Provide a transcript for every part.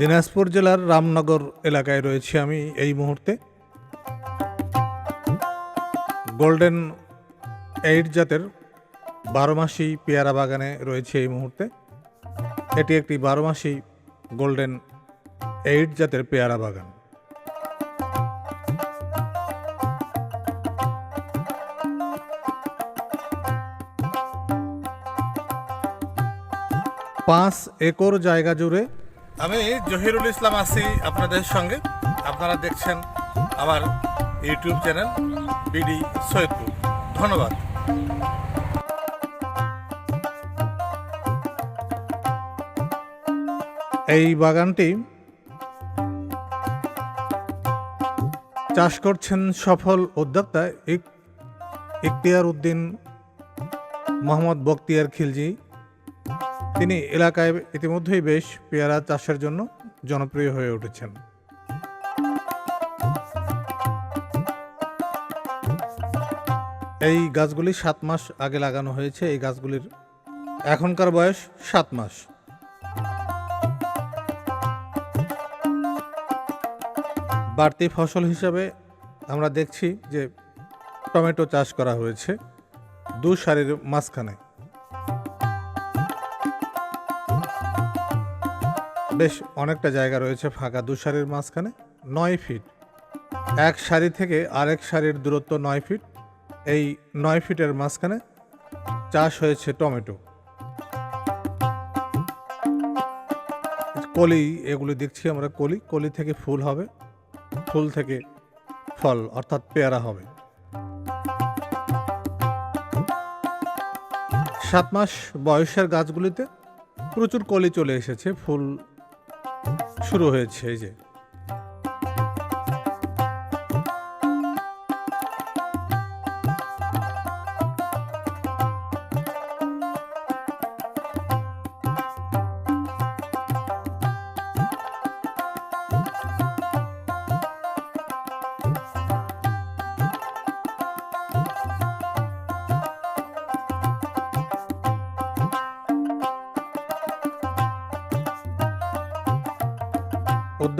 দিনাজপুর জেলার রামনগর এলাকায় রয়েছি আমি এই মুহূর্তে। গোল্ডেন এইট জাতের বারো মাসি পেয়ারা বাগানে রয়েছে এই মুহূর্তে। এটি একটি বারো মাসি গোল্ডেন এইট জাতের পেয়ারা বাগান। পাঁচ একর জায়গা জুড়ে আমি জহিরুল ইসলাম আছি আপনাদের সঙ্গে। আপনারা দেখছেন আমার ইউটিউব চ্যানেল বিডি সৈয়দপুর। ধন্যবাদ। এই বাগানটি চাষ করছেন সফল উদ্যোক্তা ইক- ইখতিয়ার উদ্দিন মোহাম্মদ বক্তিয়ার খিলজি। তিনি এলাকায় ইতিমধ্যেই বেশ পেয়ারা চাষের জন্য জনপ্রিয় হয়ে উঠেছেন। এই গাছগুলি সাত মাস আগে লাগানো হয়েছে। এই গাছগুলির এখনকার বয়স সাত মাস। বাড়তি ফসল হিসাবে আমরা দেখছি যে টমেটো চাষ করা হয়েছে দু সারির মাঝখানে। বেশ অনেকটা জায়গা রয়েছে ফাঁকা দু সারির মাঝখানে, নয় ফিট। এক সারি থেকে আরেক সারির দূরত্ব নয় ফিট। এই নয় ফিটের মাঝখানে চাষ হয়েছে টমেটো। কলি, এগুলি দেখছি আমরা, কলি। কলি থেকে ফুল হবে। ফুল থেকে ফল, অর্থাৎ পেয়ারা হবে। সাত মাস বয়সের গাছগুলিতে প্রচুর কলি চলে এসেছে। ফুল শুরু হয়েছে এই যে।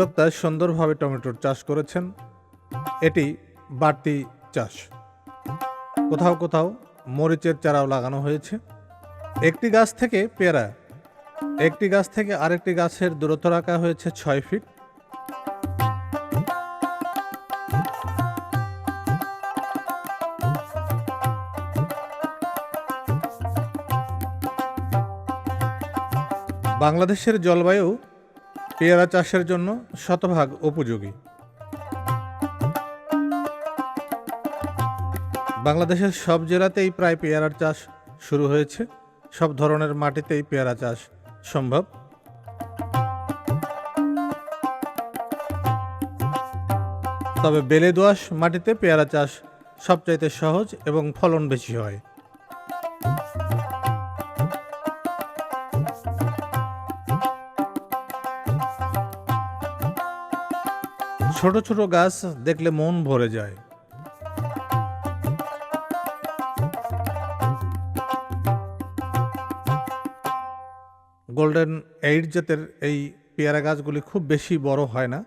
উদ্যোক্তা সুন্দরভাবে টমেটোর চাষ করেছেন। এটি বাড়তি চাষ। কোথাও কোথাও মরিচের চারাও লাগানো হয়েছে। একটি গাছ থেকে পেয়ারা, একটি গাছ থেকে আরেকটি গাছের দূরত্ব রাখা হয়েছে ছয় ফিট। বাংলাদেশের জলবায়ু পেয়ারা চাষের জন্য শতভাগ উপযোগী। বাংলাদেশের সব জেলাতেই প্রায় পেয়ারার চাষ শুরু হয়েছে। সব ধরনের মাটিতেই পেয়ারা চাষ সম্ভব। তবে বেলে দোআঁশ মাটিতে পেয়ারা চাষ সবচাইতে সহজ এবং ফলন বেশি হয়। ছোট ছোট গাছ দেখলে মন ভরে যায়। গোল্ডেন এইট জাতের এই পেয়ারা গাছগুলি খুব বেশি বড় হয় না।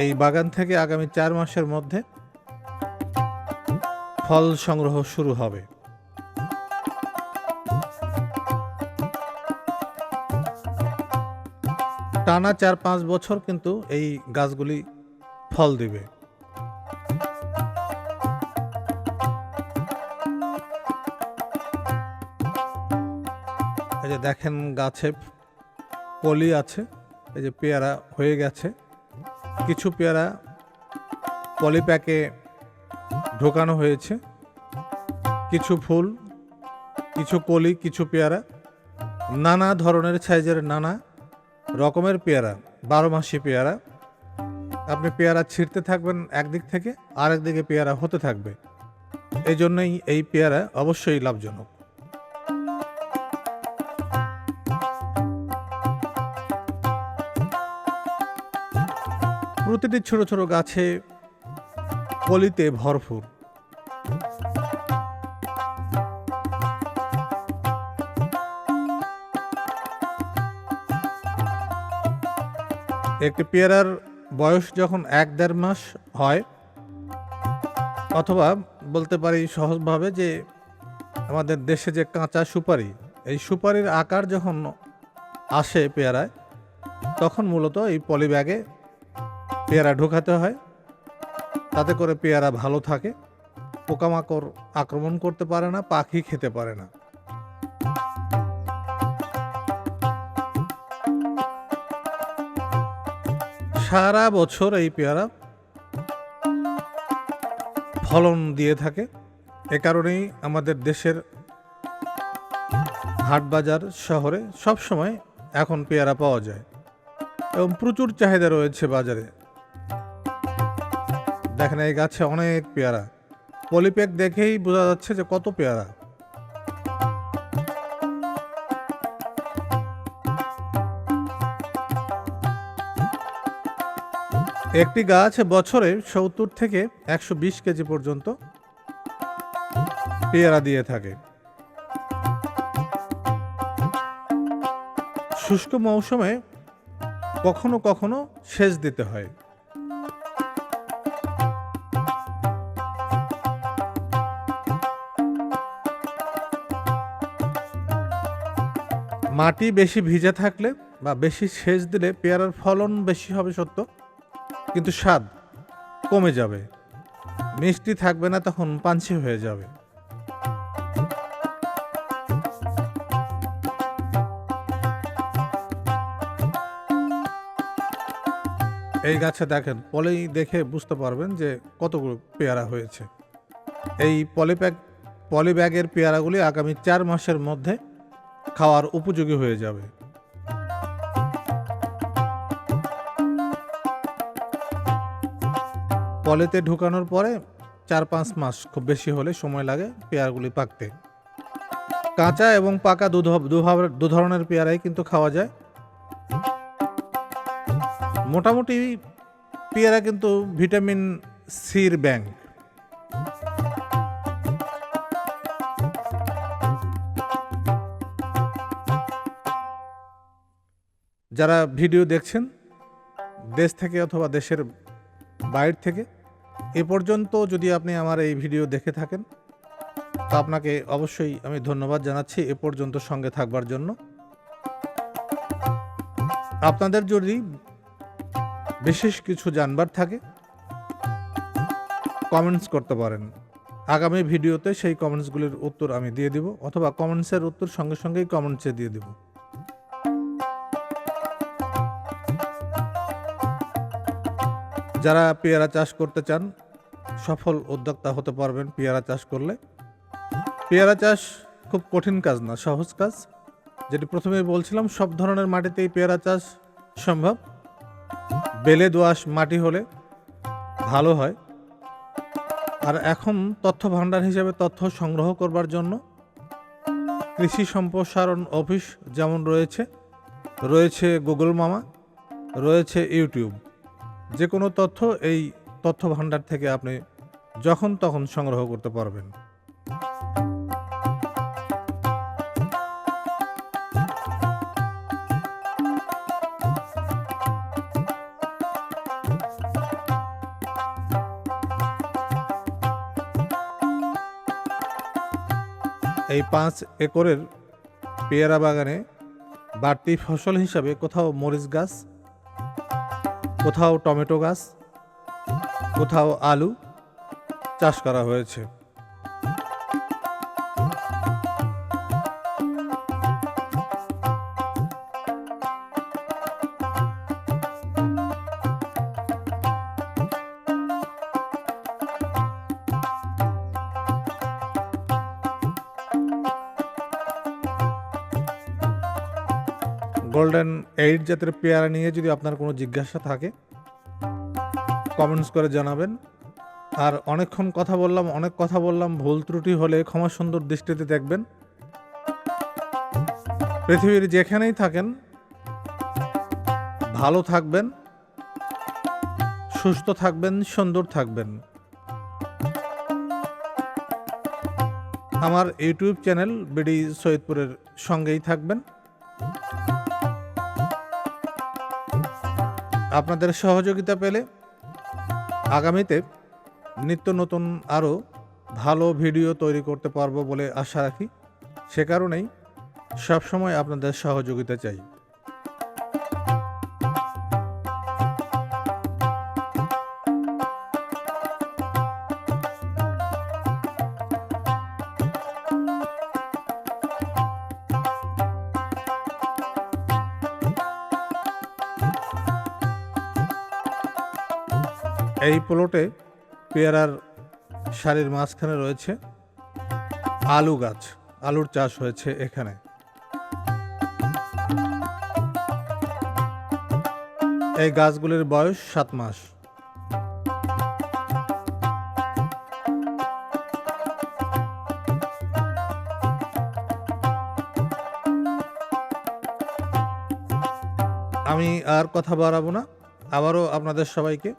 এই বাগান থেকে আগামী চার মাসের মধ্যে ফল সংগ্রহ শুরু হবে। টানা চার পাঁচ বছর কিন্তু এই গাছগুলি ফল দিবে। এই যে দেখেন গাছে কলি আছে, এই যে পেয়ারা হয়ে গেছে। কিছু পেয়ারা পলিপ্যাকে ঢোকানো হয়েছে। কিছু ফুল, কিছু কলি, কিছু পেয়ারা, নানা ধরনের সাইজের নানা রকমের পেয়ারা, বারো মাসি পেয়ারা। আপনি পেয়ারা ছিঁড়তে থাকবেন একদিক থেকে, আরেক দিকে পেয়ারা হতে থাকবে। এই জন্যই এই পেয়ারা অবশ্যই লাভজনক। প্রতিটি ছোট ছোট গাছে কলিতে ভরপুর। একটি পেয়ারার বয়স যখন এক দেড় মাস হয়, অথবা বলতে পারি সহজভাবে যে আমাদের দেশে যে কাঁচা সুপারি, এই সুপারির আকার যখন আসে পেয়ারায়, তখন মূলত এই পলি ব্যাগে পেয়ারা ঢোকাতে হয়। তাতে করে পেয়ারা ভালো থাকে, পোকামাকড় আক্রমণ করতে পারে না, পাখি খেতে পারে না। সারা বছর এই পেয়ারা ফলন দিয়ে থাকে। এ কারণেই আমাদের দেশের হাট বাজার শহরে সব সময় এখন পেয়ারা পাওয়া যায় এবং প্রচুর চাহিদা রয়েছে বাজারে। দেখেন এই গাছে অনেক পেয়ারা। পলিপ্যাক দেখেই বোঝা যাচ্ছে যে কত পেয়ারা। একটি গাছ বছরে সত্তর থেকে একশো বিশ কেজি পর্যন্ত পেয়ারা দিয়ে থাকে। শুষ্ক মৌসুমে কখনো কখনো সেচ দিতে হয়। মাটি বেশি ভিজে থাকলে বা বেশি সেচ দিলে পেয়ারার ফলন বেশি হবে সত্য। কিন্তু স্বাদ কমে যাবে। মিষ্টি থাকবে না তখন পাঞ্চি হয়ে যাবে। এই গাছে দেখেন, পলেই দেখে বুঝতে পারবেন যে কতগুলো পেয়ারা হয়েছে। এই পলিপ্যাক পলিব্যাগের পেয়ারাগুলি আগামী চার মাসের মধ্যে খাওয়ার উপযোগী হয়ে যাবে। পলেতে ঢুকানোর পরে চার পাঁচ মাস খুব বেশি হলে সময় লাগে পেয়ারাগুলি পাকতে। কাঁচা এবং পাকা দু ধরনের পেয়ারাই কিন্তু খাওয়া যায়। মোটামুটি পেয়ারা কিন্তু ভিটামিন সির ব্যাংক যারা ভিডিও দেখছেন, দেশ থেকে অথবা দেশের বাইরে থেকে। এ পর্যন্ত যদি আপনি আমার এই ভিডিও দেখে থাকেন, তা আপনাকে অবশ্যই আমি ধন্যবাদ জানাচ্ছি এ পর্যন্ত সঙ্গে থাকবার জন্য। আপনাদের যদি বিশেষ কিছু জানবার থাকে কমেন্টস করতে পারেন। আগামী ভিডিওতে সেই কমেন্টসগুলির উত্তর আমি দিয়ে দিব, অথবা কমেন্টসের উত্তর সঙ্গে সঙ্গেই কমেন্টসে দিয়ে দিব। যারা পেয়ারা চাষ করতে চান, সফল উদ্যোক্তা হতে পারবেন পেয়ারা চাষ করলে। পেয়ারা চাষ খুব কঠিন কাজ না, সহজ কাজ। যেটি প্রথমে বলছিলাম, সব ধরনের মাটিতেই পেয়ারা চাষ সম্ভব। বেলে দোআঁশ মাটি হলে ভালো হয়। আর এখন তথ্য ভাণ্ডার হিসেবে তথ্য সংগ্রহ করবার জন্য কৃষি সম্প্রসারণ অফিস যেমন রয়েছে রয়েছে গুগল মামা, রয়েছে ইউটিউব। যে কোনো তথ্য এই তথ্য ভাণ্ডার থেকে আপনি যখন তখন সংগ্রহ করতে পারবেন। এই পাঁচ একরের পেয়ারা বাগানে বাড়তি ফসল হিসাবে কোথাও মরিচ গাছ কোথাও টমেটো গাছ কোথাও আলু চাষ করা হয়েছে। গোল্ডেন এইট জাতের পেয়ারা নিয়ে যদি আপনার কোনো জিজ্ঞাসা থাকে কমেন্টস করে জানাবেন। আর অনেকক্ষণ কথা বললাম, অনেক কথা বললাম, ভুল ত্রুটি হলে ক্ষমা সুন্দর দৃষ্টিতে দেখবেন। পৃথিবীর যেখানেই থাকেন, ভালো থাকবেন, সুস্থ থাকবেন, সুন্দর থাকবেন। আমার ইউটিউব চ্যানেল বিডি সৈয়দপুরের সঙ্গেই থাকবেন। আপনাদের সহযোগিতা পেলে আগামীতে নিত্য নতুন আরও ভালো ভিডিও তৈরি করতে পারব বলে আশা রাখি। সে কারণেই সবসময় আপনাদের সহযোগিতা চাই। এই প্লটে পেয়ারার সারির মাঝখানে রয়েছে আলু গাছ। আলুর চাষ হয়েছে এখানে। এই গাছগুলির বয়স সাত মাস। আমি আর কথা বাড়াবো না। আবারও আপনাদের সবাইকে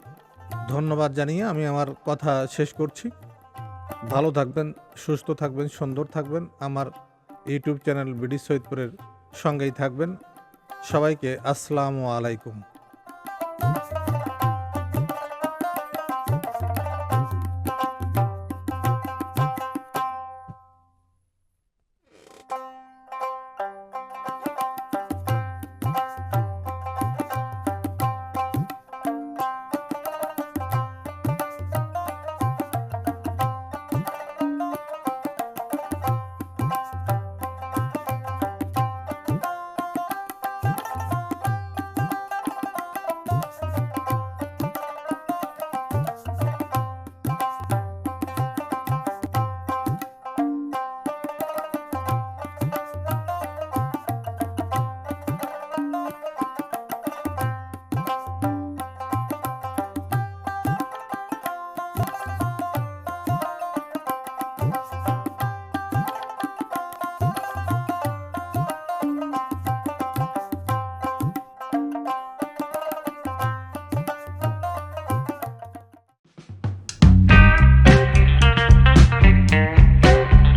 ধন্যবাদ জানিয়ে আমি আমার কথা শেষ করছি। ভালো থাকবেন, সুস্থ থাকবেন, সুন্দর থাকবেন। আমার ইউটিউব চ্যানেল বিডি সৈদপুরের সঙ্গেই থাকবেন। সবাইকে আসসালামু আলাইকুম।